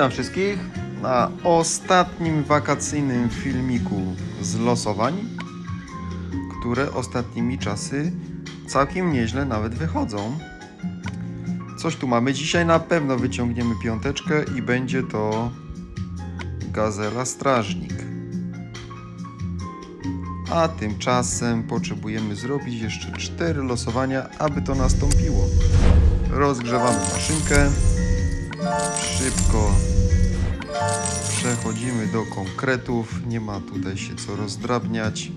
Witam wszystkich na ostatnim wakacyjnym filmiku z losowań, które ostatnimi czasy całkiem nieźle nawet wychodzą. Coś tu mamy. Dzisiaj na pewno wyciągniemy piąteczkę i będzie to Gazela Strażnik. A tymczasem potrzebujemy zrobić jeszcze cztery losowania, aby to nastąpiło. Rozgrzewamy maszynkę. Szybko przechodzimy do konkretów. Nie ma tutaj się co rozdrabniać.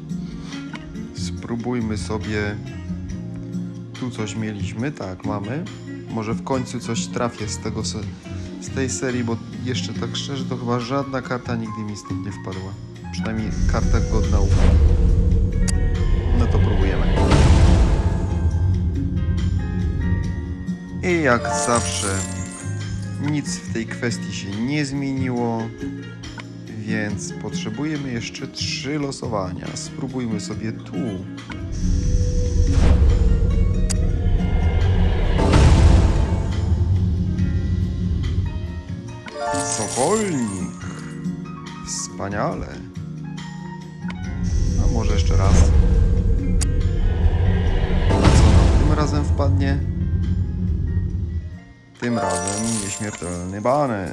Spróbujmy sobie. Tu coś mieliśmy, tak, mamy. Może w końcu coś trafię z tego z tej serii, bo jeszcze tak szczerze to chyba żadna karta nigdy mi stąd nie wpadła. Przynajmniej karta godna uwagi. No to próbujemy. I jak zawsze nic w tej kwestii się nie zmieniło, więc potrzebujemy jeszcze trzy losowania. Spróbujmy sobie tu. Sokolnik. Wspaniale. A może jeszcze raz. Co nam tym razem wpadnie? Tym razem nieśmiertelny bany.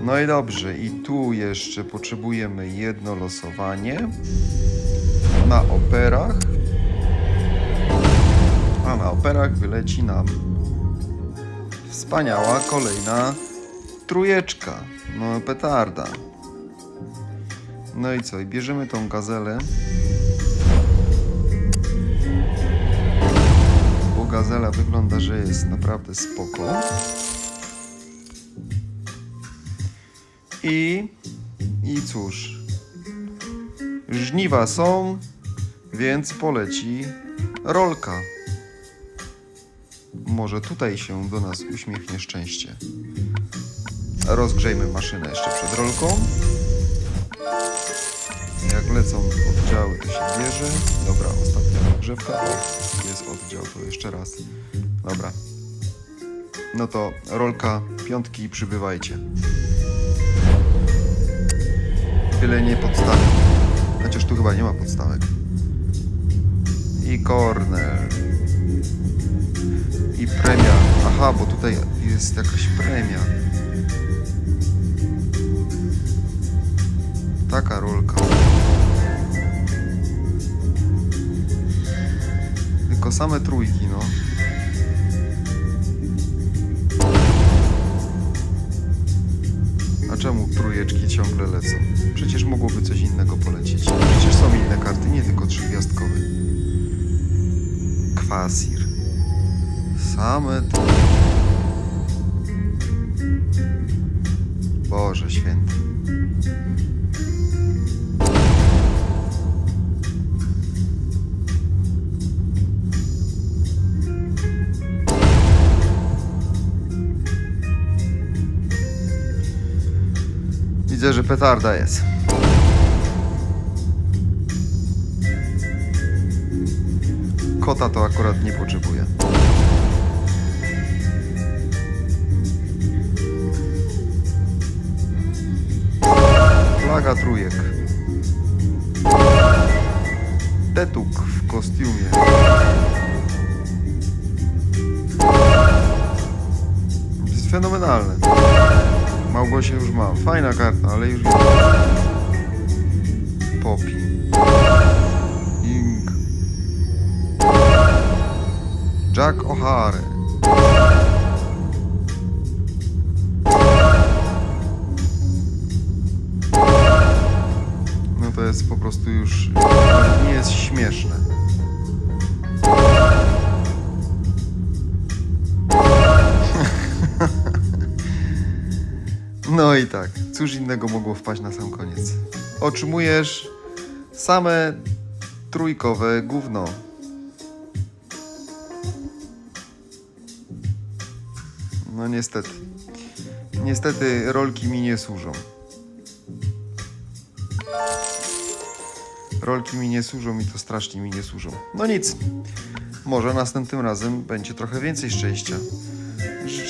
No i dobrze, i tu jeszcze potrzebujemy jedno losowanie na operach. A na operach wyleci nam wspaniała kolejna trójeczka. No petarda. No i co? I bierzemy tą gazelę. Gazela wygląda, że jest naprawdę spoko. I, i cóż, żniwa są, więc poleci rolka. Może tutaj się do nas uśmiechnie szczęście. Rozgrzejmy maszynę jeszcze przed rolką. Jak lecą oddziały, to się bierze. Dobra, ostatnia rozgrzewka. O, jest oddział, to jeszcze raz. Dobra. No to rolka, piątki, przybywajcie. Tyle nie podstawek. Chociaż tu chyba nie ma podstawek. I corner. I premia. Aha, bo tutaj jest jakaś premia. Taka rolka. Tylko same trójki, no. A czemu trójeczki ciągle lecą? Przecież mogłoby coś innego polecieć. Przecież są inne karty, nie tylko trzygwiazdkowe. Kwasir. Same trójki. Boże święty. Widzę, że petarda jest. Kota to akurat nie potrzebuje. Flaga trójek. Tetuk w kostiumie. Jest fenomenalne. Małgosia już mam. Fajna karta, ale już nie Poppy. Ing. Jack O'Hare. No to jest po prostu już nie jest śmieszne. No i tak, cóż innego mogło wpaść na sam koniec. Otrzymujesz same trójkowe gówno. No niestety. Niestety rolki mi nie służą. Rolki mi nie służą i to strasznie mi nie służą. No nic. Może następnym razem będzie trochę więcej szczęścia. Życzę